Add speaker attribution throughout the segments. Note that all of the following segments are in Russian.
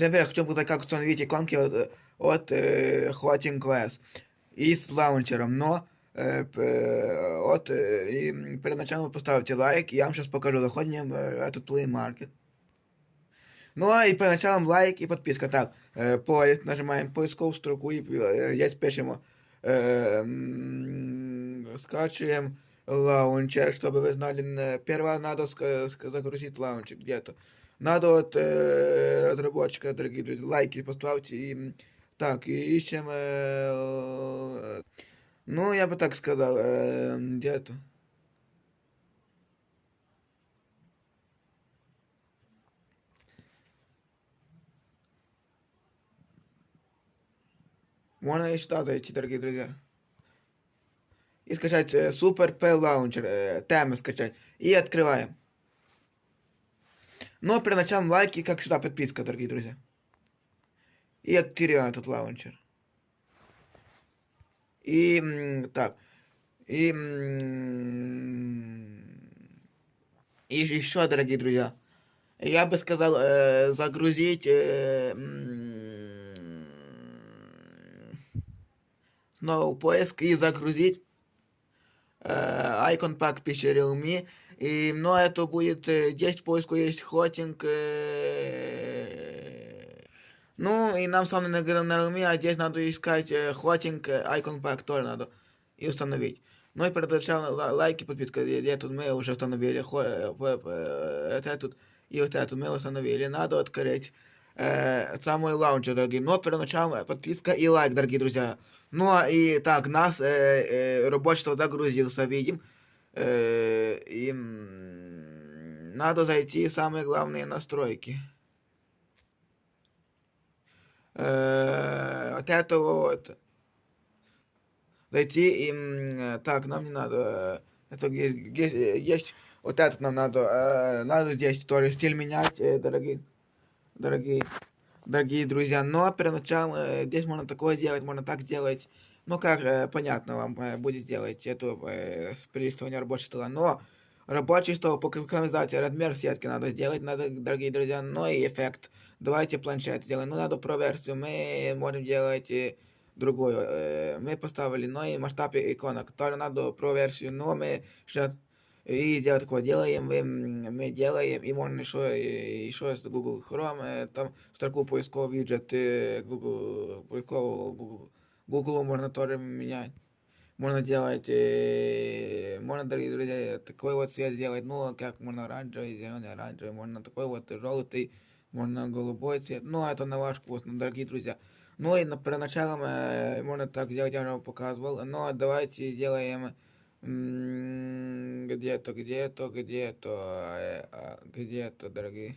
Speaker 1: Всем привет, хочу показать, как установить иконки от, от э, Hotting Quest и с лаунчером, но э, п- от, э, и перед началом вы поставите лайк, и я вам сейчас покажу, заходим в э, этот Play Market. Ну, а и перед началом лайк и подписка. Так, э, поиск, нажимаем поисковую строку и э, здесь пишем, э, м, скачиваем лаунчер, чтобы вы знали, э, первое надо ска- ска- загрузить лаунчер где-то. Надо от э, разработчика, дорогие друзья, лайки поставьте. И, так, и ищем... э, ну, я бы так сказал, э, где-то. Можно и сюда зайти, дорогие друзья. И скачать э, Super P Launcher, э, темы скачать. И открываем. Но перед началом лайки, как всегда, подписка, дорогие друзья. И активируем этот лаунчер. И так. И, и еще, дорогие друзья, я бы сказал э, загрузить э, снова поиск и загрузить э, Icon Pack пишет Realme. И, но это будет, э, здесь в поиску есть хотинг, э, ну, и нам самое на на Realme, а здесь надо искать э, хотинг, э, Icon Pack тоже надо и установить. Ну и ла- лайки, подписка, где тут мы уже установили, э, э, э, это тут и вот это мы установили. Надо открыть э, самый лаунчер, дорогие. Но перед началом э, подписка и лайк, дорогие друзья. Ну а и так, нас э, э, рабочество загрузился, видим. Э, и надо зайти в самые главные настройки. Э, вот это вот. Зайти и... э, Так, нам не надо... Это есть... Вот этот нам надо... Надо здесь тоже стиль менять, дорогие. Дорогие. Дорогие друзья. Но перед началом здесь можно такое делать, можно так делать. Ну, как э, понятно вам э, будет делать это э, с перелистывания рабочего стола. Но рабочий стол по кастомизации, размер сетки надо сделать, надо, дорогие друзья, но и эффект. Давайте планшет сделаем. Ну, надо про версию. Мы можем делать э, другую. Э, мы поставили, но и масштаб иконок. Тоже надо про версию, но мы сейчас и сделать такое делаем, мы, м, мы делаем, и можно еще, э, еще с Google Chrome, э, там строку поискового виджет, э, Google, поискового Google, Google можно тоже менять. Можно делать, э, можно, дорогие друзья, такой вот цвет сделать, ну, как можно оранжевый, зеленый, оранжевый, можно такой вот желтый, можно голубой цвет, ну, это на ваш вкус, ну, дорогие друзья. Ну, и на, перед началом э, можно так сделать, я уже показывал, но давайте сделаем где-то, где-то, где-то, э, а, где-то, дорогие.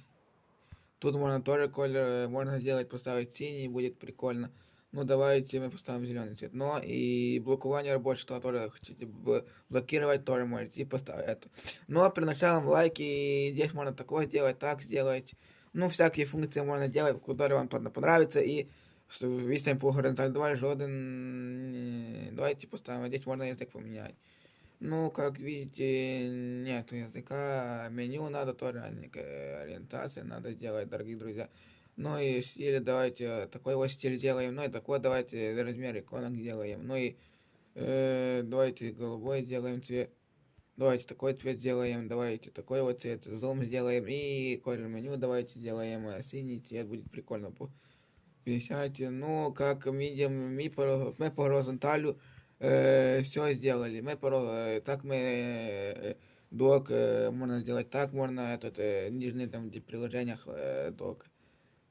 Speaker 1: Тут можно тоже колер, можно сделать, поставить синий, будет прикольно. Ну, давайте мы поставим зеленый цвет. Но и блокование рабочего тоже хотите блокировать, тоже можете и поставить это. Ну, а при началом лайки, здесь можно такое сделать, так сделать. Ну, всякие функции можно делать, которые вам точно понравится. И виснем по горизонталь 2 жоден... Давайте поставим, здесь можно язык поменять. Ну, как видите, нет языка, меню надо тоже, э, ориентация надо сделать, дорогие друзья. Ну и стиль давайте, такой вот стиль делаем, ну и такой давайте размер иконок делаем, ну и э, давайте голубой делаем цвет, давайте такой цвет делаем, давайте такой вот цвет, зум сделаем и колер меню давайте делаем э, синий цвет, будет прикольно. по- 50, ну, как видим, мы по, мы по горизонталю все сделали. Мы по, э, так мы э, док э, можно сделать так, можно этот э, нижний там в приложениях э, док.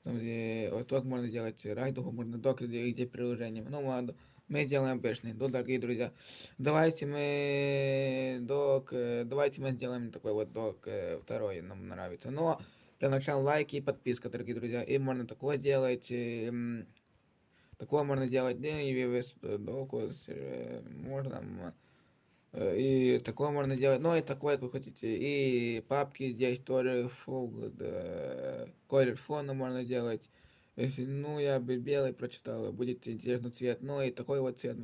Speaker 1: Там где вот так можно делать райдуху, можно док где, где приложение. Ну ладно, мы делаем обычный. Ну, дорогие друзья, давайте мы док, э, давайте мы сделаем такой вот док э, второй, нам нравится. Но для начала лайки и подписка, дорогие друзья. И можно такое делать. и, Такое можно делать, ну, и вес- доку, э, можно, и такое можно делать, ну, и такое, как хотите, и папки здесь тоже, фу, да, колер фона можно делать, если, ну, я бы белый прочитал, будет интересный цвет, ну, и такой вот цвет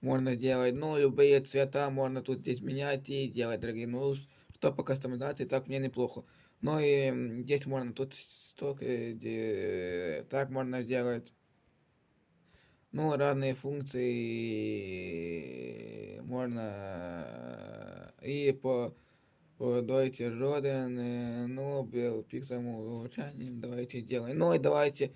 Speaker 1: можно делать, ну, любые цвета можно тут здесь менять и делать, дорогие, ну, что по кастомизации, так мне неплохо. Ну и здесь можно тут столько, где так можно сделать. Ну, разные функции можно и по по- давайте жоден, э, ну, бел пиксом улучшением, давайте делаем. Ну и давайте,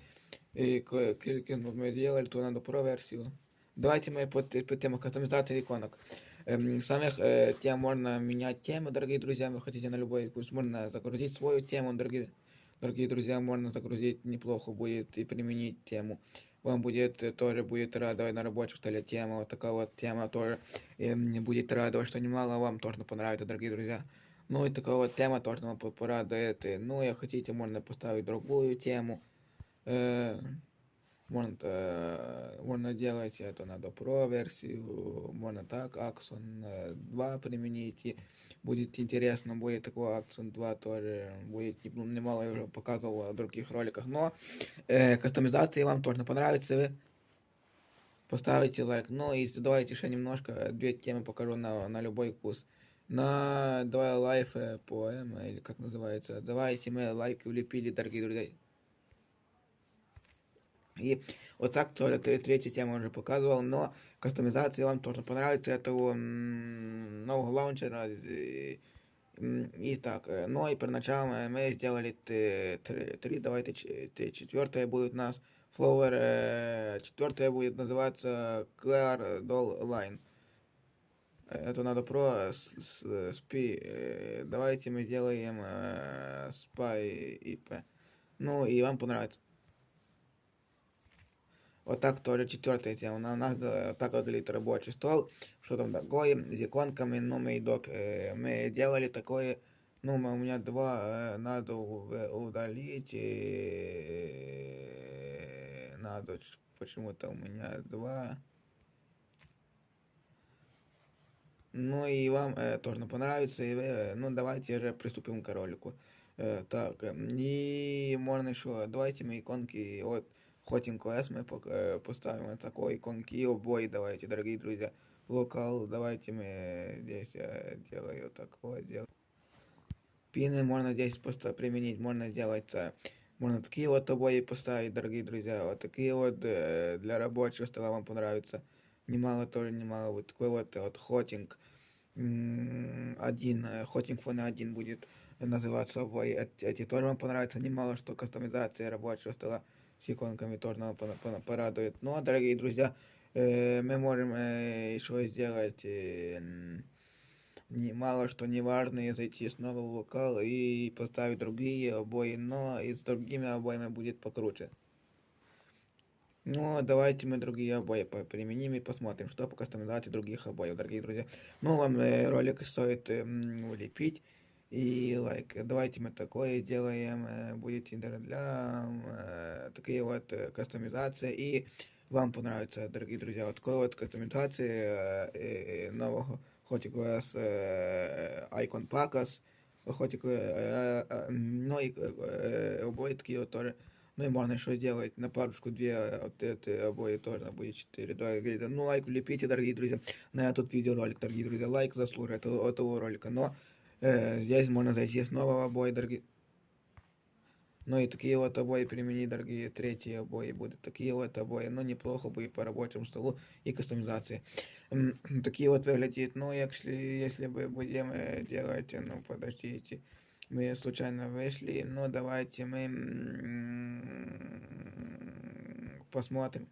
Speaker 1: э, к- кликнем, вот мы делали, то надо про версию. Давайте мы по, по тему кастомизации иконок. Эм, самих э, тем можно менять темы, дорогие друзья, вы хотите на любой можно загрузить свою тему, дорогие, дорогие друзья, можно загрузить, неплохо будет и применить тему. Вам будет, э, тоже будет радовать на рабочем столе тема, вот такая вот тема тоже эм, будет радовать, что немало вам тоже понравится, дорогие друзья. Ну и такая вот тема тоже вам по- порадует. И, Ну, если хотите, можно поставить другую тему. Э, э, можно делать это надо про версию, можно так, Axon 2 применить. И будет интересно, будет такой Axon 2 тоже, будет ну, немало я уже показывал в других роликах. Но э, кастомизации вам тоже понравится, вы поставите лайк. Ну и давайте еще немножко, э, две темы покажу на, на любой вкус. На два лайф э, поэма, или как называется. Давайте мы лайки улепили, дорогие друзья. И вот так тоже тре- третья тема уже показывал, но кастомизация вам тоже понравится этого нового лаунчера. И, м, и так, э, ну и э, мы сделали три, давайте четвертая будет у нас Flower, э, четвертая будет называться Clear Doll Line. Это надо про спи. э, Давайте мы сделаем э, spy IP. Ну и вам понравится. Вот так тоже четвертая тема. На нас э, так выглядит рабочий стол. Что там такое? С иконками, ну, мы, док, э, мы делали такое, ну, у меня два э, надо удалить. э, Надо почему-то у меня два. Ну и вам э, тоже понравится. И э, ну, давайте же приступим к ролику. Э, так, и можно еще, давайте мы иконки, вот, Хотинг OS мы э, поставим вот такой иконки обои давайте, дорогие друзья. Локал, давайте мы здесь э, делаю такое, делаю. Пины можно здесь просто применить, можно сделать, э, можно такие вот обои поставить, дорогие друзья, вот такие вот для рабочего стола вам понравится. Немало тоже, немало, вот такой вот, вот хотинг один, хотинг фон один будет называться обои, эти тоже вам понравятся, немало что кастомизация рабочего стола с иконками тоже нам порадует. Ну, а, дорогие друзья, э, мы можем э, еще сделать э, м, не, мало что неважное, зайти снова в локал и поставить другие обои, но и с другими обоями будет покруче. Ну, давайте мы другие обои применим и посмотрим, что по кастомизации других обоев, дорогие друзья. Ну, вам э, ролик стоит эм, улепить и лайк. Давайте мы такое сделаем, э, будет интернет для э, такие вот э, кастомизации и вам понравится, дорогие друзья, вот такой вот кастомизации нового Хотик э, Icon Packas, Хотик, ну и обои такие вот тоже. Ну и можно еще делать на парочку две вот эти обои тоже будет 4. Давай, ну лайк влепите, дорогие друзья, на этот видеоролик, дорогие друзья. Лайк заслуживает этого, ролика. Но здесь можно зайти снова в обои, дорогие. Ну и такие вот обои применить, дорогие, третьи обои будут такие вот обои, но неплохо будет по рабочему столу и кастомизации. Такие вот выглядят, ну, если, если бы будем э, делать, ну, подождите, мы случайно вышли, ну, давайте мы посмотрим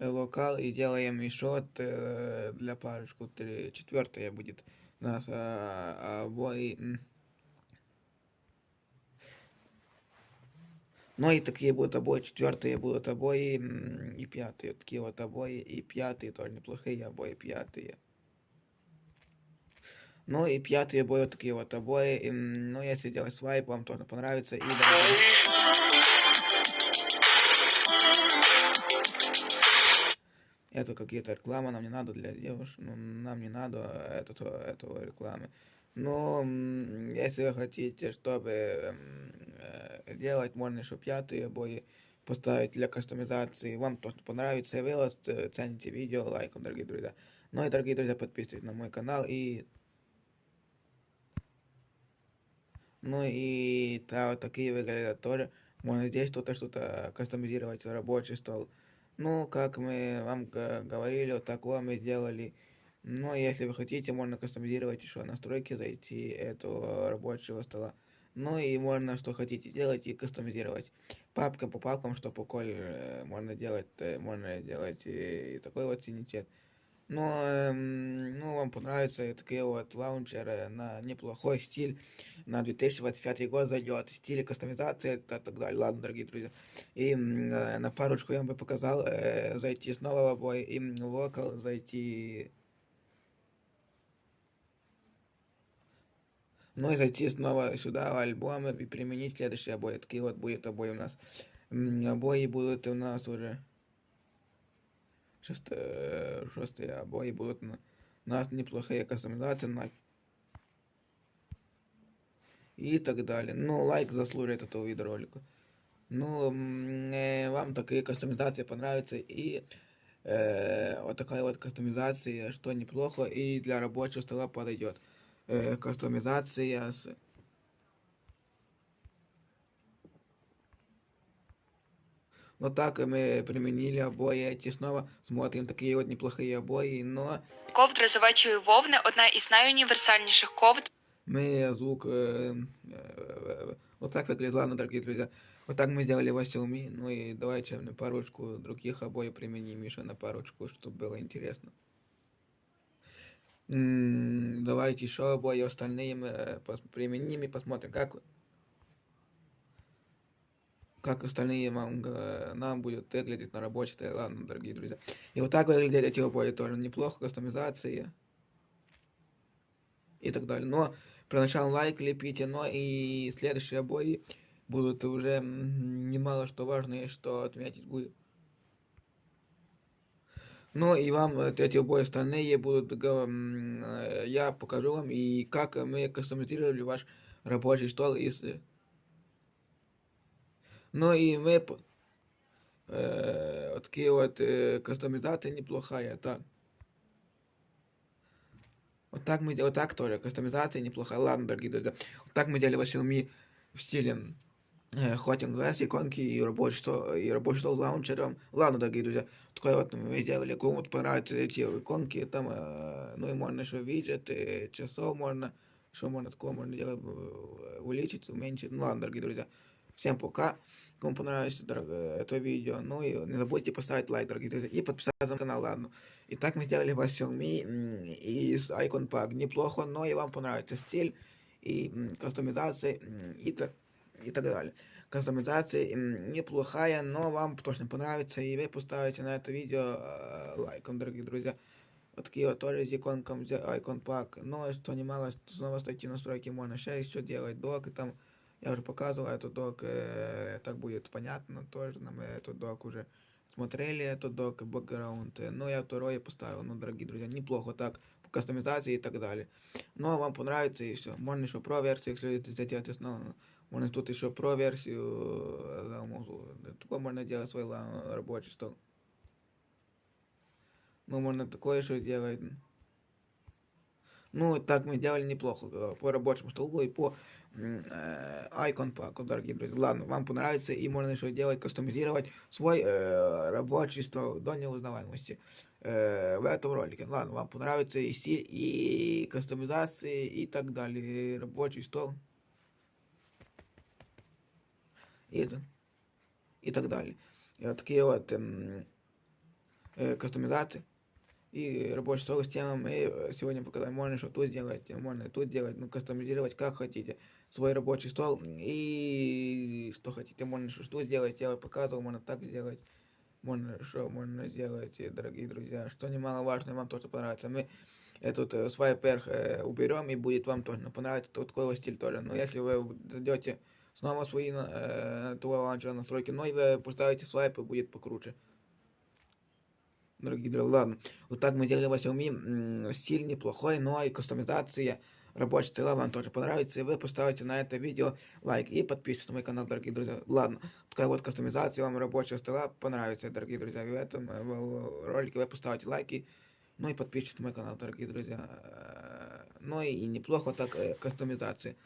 Speaker 1: э, локал и делаем еще э, для парочку, четвертая будет нас а, обои. м. Ну и такие будут обои, четвертые будут обои и пятые, такие вот обои и пятые тоже неплохие обои, пятые. Ну и пятые обои, такие вот обои. Ну, если делать свайп, вам тоже понравится. И давайте- Это какие-то рекламы, нам не надо для девушек, ну, нам не надо эту, этого рекламы. Но если вы хотите, чтобы м, э, делать, можно еще пятые обои поставить для кастомизации. Вам тоже понравится, и вы вот, э, цените видео лайком, дорогие друзья. Ну и, дорогие друзья, подписывайтесь на мой канал и Ну и да, вот такие выглядят тоже. Можно здесь что-то что-то кастомизировать, рабочий стол. Ну, как мы вам говорили, вот такое мы сделали. Но если вы хотите, можно кастомизировать еще настройки, зайти этого рабочего стола. Ну и можно что хотите делать и кастомизировать. Папка по папкам, что по коле э, можно делать, э, можно делать и такой вот синий цвет. Но, эм, ну, вам понравится такие вот лаунчеры на неплохой стиль, на 2025 год зайдет, стиль кастомизации и так далее. Ладно, дорогие друзья. И э, на парочку я вам бы показал, э, зайти снова в обои, и локал, зайти... Ну и зайти снова сюда в альбом и применить следующие обои. Такие вот будет обои у нас. Обои будут у нас уже шестые, шестые обои будут на, на неплохие кастомизации на и так далее. Ну, лайк заслужит этого видеоролика. Ну, э, вам такие кастомизации понравятся и э, вот такая вот кастомизация, что неплохо и для рабочего стола подойдет. Э, кастомизация с Вот так мы применили обои эти снова. Смотрим такие вот неплохие обои, но...
Speaker 2: Ковдра з овечої вовни одна із найуніверсальніших ковдр.
Speaker 1: Мы звук... Э, э, вот так выглядит, ладно, дорогие друзья. Вот так мы сделали в Xiaomi. Ну и давайте на парочку других обоев применим еще на парочку, чтобы было интересно. М -м, давайте еще обои остальные мы э, применим и посмотрим, как как остальные манго нам будет выглядеть на работе, ладно, дорогие друзья. И вот так выглядят эти обои тоже неплохо, кастомизация и так далее. Но про начало лайк лепите, но и следующие обои будут уже немало что важное, что отметить будет. Ну и вам эти обои остальные будут, э, я покажу вам и как мы кастомизировали ваш рабочий стол из Ну и мы э, такие вот э, кастомизация неплохая, так. Вот так мы вот так тоже кастомизация неплохая. Ладно, дорогие друзья. Вот так мы делали в Xiaomi в стиле э, Hotting Glass, иконки и рабочий стол, и рабочий стол лаунчером. Ладно, дорогие друзья, такое вот мы сделали. Кому-то понравятся эти иконки, там, э, ну и можно еще виджеты, часов можно, что можно такого можно делать, э, увеличить, уменьшить. Ну ладно, дорогие друзья. Всем пока. Кому понравилось это видео. Ну и не забудьте поставить лайк, дорогие друзья. И подписаться на канал, ладно. Итак, мы сделали в Xiaomi из Icon Pack. Неплохо, но и вам понравится стиль и кастомизация и так, и так далее. Кастомизация неплохая, но вам точно понравится. И вы поставите на это видео э, лайком, дорогие друзья. Вот такие вот тоже с иконком, Icon Pack. Но что немало, снова стойти настройки можно. Сейчас еще делать док и там я уже показывал этот док, э, так будет понятно тоже, мы этот док уже смотрели, этот док, бэкграунд, но я второй поставил, ну, дорогие друзья, неплохо так, по кастомизации и так далее. Но вам понравится и все. Можно еще про версию, если хотите, снова, можно тут еще про версию, такое можно делать свой рабочий стол. Ну, можно такое еще делать. Ну, так мы делали неплохо э, по рабочему столу и по э, Icon Pack, дорогие друзья. Ладно, вам понравится и можно еще делать, кастомизировать свой э, рабочий стол до неузнаваемости э, в этом ролике. Ладно, вам понравится и стиль, и кастомизации, и так далее. Рабочий стол. И, и так далее. И вот такие вот э, э, кастомизации и рабочий стол с темом. И сегодня показать, можно что тут сделать, можно тут делать, ну, кастомизировать как хотите. Свой рабочий стол и что хотите, можно что сделать, я показывал, можно так сделать. Можно что можно сделать, дорогие друзья. Что немаловажно, вам тоже понравится. Мы этот э, свайпер э, уберем и будет вам тоже понравиться вот такой стиль тоже. Но если вы зайдете снова свои э, лаунчера настройки, но и вы поставите свайп и будет покруче дорогие друзья. Ладно, вот так мы делали в Xiaomi. Стиль неплохой, но и кастомизация рабочая тела вам тоже понравится, и вы поставите на это видео лайк и подписывайтесь на мой канал, дорогие друзья. Ладно, такая вот кастомизация вам рабочего стола понравится, дорогие друзья. И в этом э, ролике вы поставите лайки, ну и подписывайтесь на мой канал, дорогие друзья. Ну и неплохо так э, кастомизация.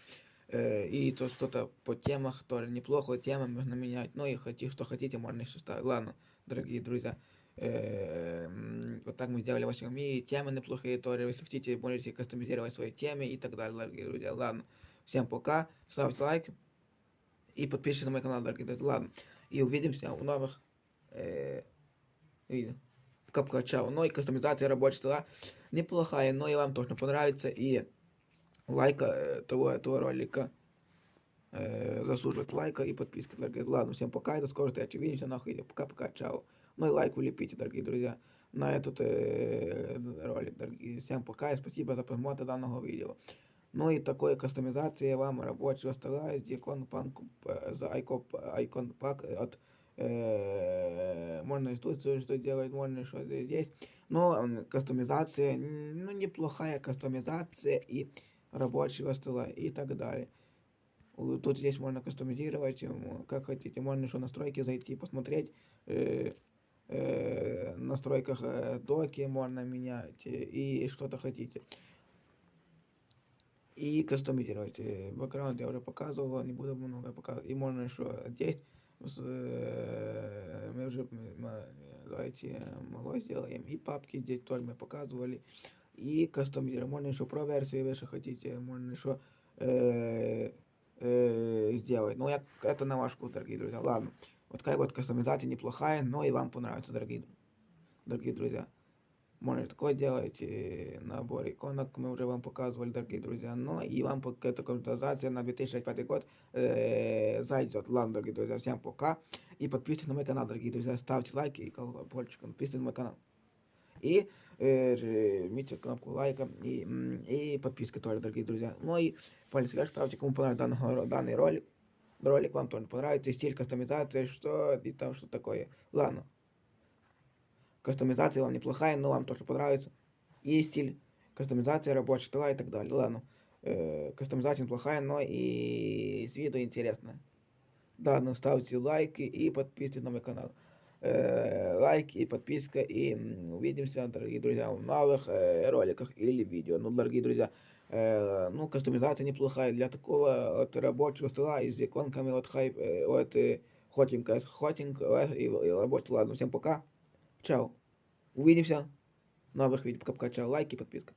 Speaker 1: Э, и то что-то по темах тоже неплохо, темы можно менять. Ну и хоти, что хотите, можно еще ставить. Ладно, дорогие друзья. Э, вот так мы сделали 8 и темы неплохие тоже. Если можете кастомизировать свои темы и так далее, дорогие друзья. Ладно, всем пока, ставьте лайк и подписывайтесь на мой канал, дорогие друзья. Ладно, и увидимся в новых э, видео. Капка чао. Ну и кастомизация рабочего стола неплохая, но и вам точно понравится. И лайка э, того, этого ролика э, лайка и подписки, дорогие. Ладно, всем пока, до скорой встречи. Увидимся на видео. Пока-пока, чао. Ну и лайк улепите, дорогие друзья, на этот э, ролик, дорогие. Всем пока и спасибо за просмотр данного видео. Ну и такой кастомизации вам рабочего стола из икон панк за айкон, айкон пак от э, можно тут что делать, можно что здесь. Но кастомизация, ну неплохая кастомизация и рабочего стола и так далее. Тут здесь можно кастомизировать, как хотите. Можно еще настройки зайти, посмотреть. Э, э, настройках э, доки можно менять э, и что-то хотите. И кастомизировать. Э, Бэкграунд я уже показывал, не буду много показывать. И можно еще здесь э, мы уже давайте малой сделаем. И папки здесь тоже мы показывали. И кастомизируем. Можно еще про версию, если хотите. Можно еще э, э, сделать. Ну, я, это на ваш вкус, дорогие друзья. Ладно. Вот такая вот кастомизация неплохая, но и вам понравится, дорогие, дорогие друзья. Можно такое делать, э, набор иконок мы уже вам показывали, дорогие друзья. Но и вам эта кастомизация на 2005 год э, зайдет. Ладно, дорогие друзья, всем пока. И подписывайтесь на мой канал, дорогие друзья. Ставьте лайки и колокольчик. Подписывайтесь на мой канал. И э, жмите кнопку лайка и, и подписка тоже, дорогие друзья. Ну и палец вверх ставьте, кому понравится данный, данный ролик. Ролик вам тоже понравится, и стиль кастомизации, что и там что такое. Ладно. Кастомизация вам неплохая, но вам тоже понравится. И стиль кастомизация, рабочая стола и так далее. Ладно. Э, кастомизация неплохая, но и с виду интересная. Ну ставьте лайки и подписывайтесь на мой канал. Э, лайки и подписка. И увидимся, дорогие друзья, в новых э, роликах или видео. Ну, дорогие друзья, ну, кастомизация неплохая для такого вот рабочего стола и с иконками от хайп, э, от э, хотинг э, и, и рабочий. Ладно, всем пока. Чао. Увидимся новых видео. Пока-пока. Чао. Лайки подписка.